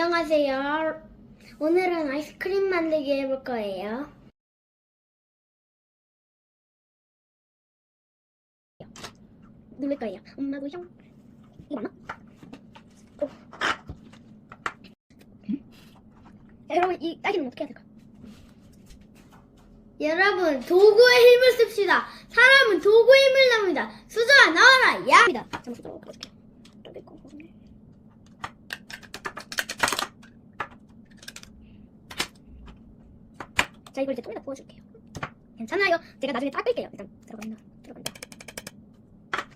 안녕하세요. 오늘은 아이스크림 만들기 해볼 거예요. 누를 거예요. 엄마 고 형. 이거 맞나? 오. 야, 여러분, 이 딸기는 어떻게 해야 될까? 여러분, 도구의 힘을 씁시다. 사람은 도구의 힘을 납니다. 수저아, 나와라! 야! 잠깐 수저 가볼게요. 저기 있고, 거기. 자, 이걸 이제 통에다 부어줄게요. 괜찮아요. 제가 나중에 닦을게요. 일단 들어간다. 들어간다.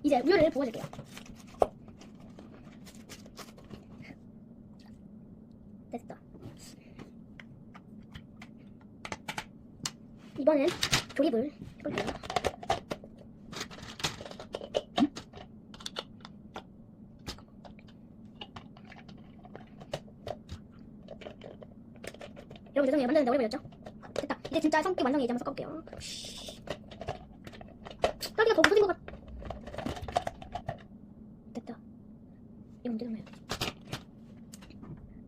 이제 우유를 부어줄게요. 됐다. 이번엔 조립을 해볼게요. 여러분 죄송해요. 만드는데 오래 걸렸죠? 이제 진짜 성격 이제 한번 섞어볼게요. 딸기가 더 부서진 것 같... 됐다. 이거 언제 돼?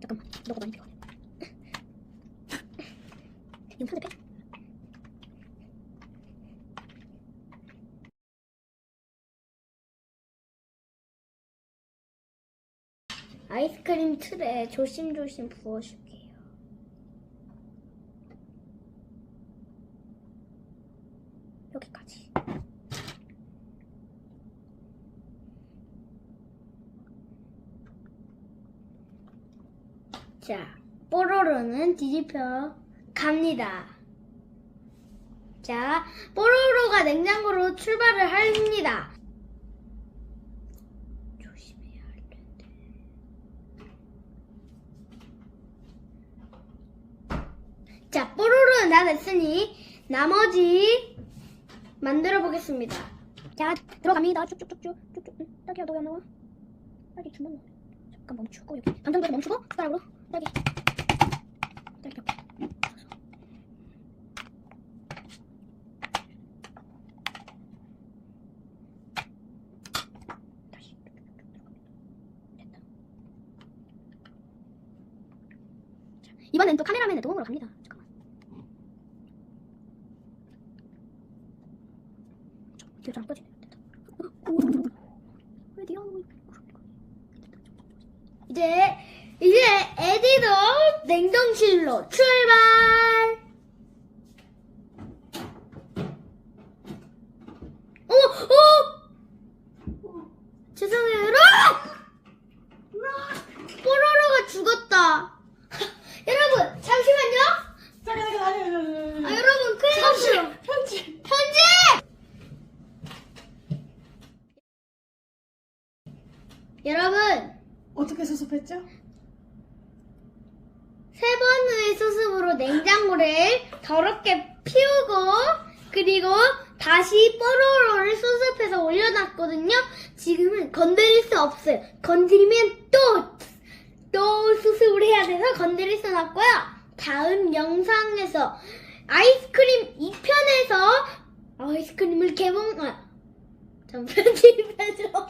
잠깐만. 너가 많이 필요하네. 이거 편집해? 아이스크림 틀에 조심조심 부어줄게요. 여기까지. 자, 뽀로로는 뒤집혀 갑니다. 자, 뽀로로가 냉장고로 출발을 합니다. 조심해야 할 텐데. 자, 뽀로로는 다 됐으니 나머지 만들어 보겠습니다. 자, 들어갑니다. 쭉쭉쭉쭉. 쭉쭉. 응, 딸기야, 너왜안 나와? 주먹 넣어. 잠깐 멈추고, 여기. 반 정도에서 멈추고, 숟가락으로. 다시. 됐다. 자, 이번엔 또 카메라맨의 도움으로 갑니다. 잘안 꺼지네. 네가 하고 있- 이제 이제 에디도 냉동실로 출발. 어, 어! 죄송해요. 뽀로로가 죽었다. 여러분, 잠시만요. 잠깐 잠깐 아니 아니 아니 아니 아, 여러분, 큰일 났어요. 편지 편지! 여러분, 어떻게 수습했죠? 세 번의 수습으로 냉장고를 더럽게 피우고 그리고 다시 뽀로로를 수습해서 올려놨거든요. 지금은 건드릴 수 없어요. 건드리면 또, 또 수습을 해야 돼서 건드릴 수는 없고요. 다음 영상에서 아이스크림 2편에서 아이스크림을 개봉, 아, 잠 편집해줘.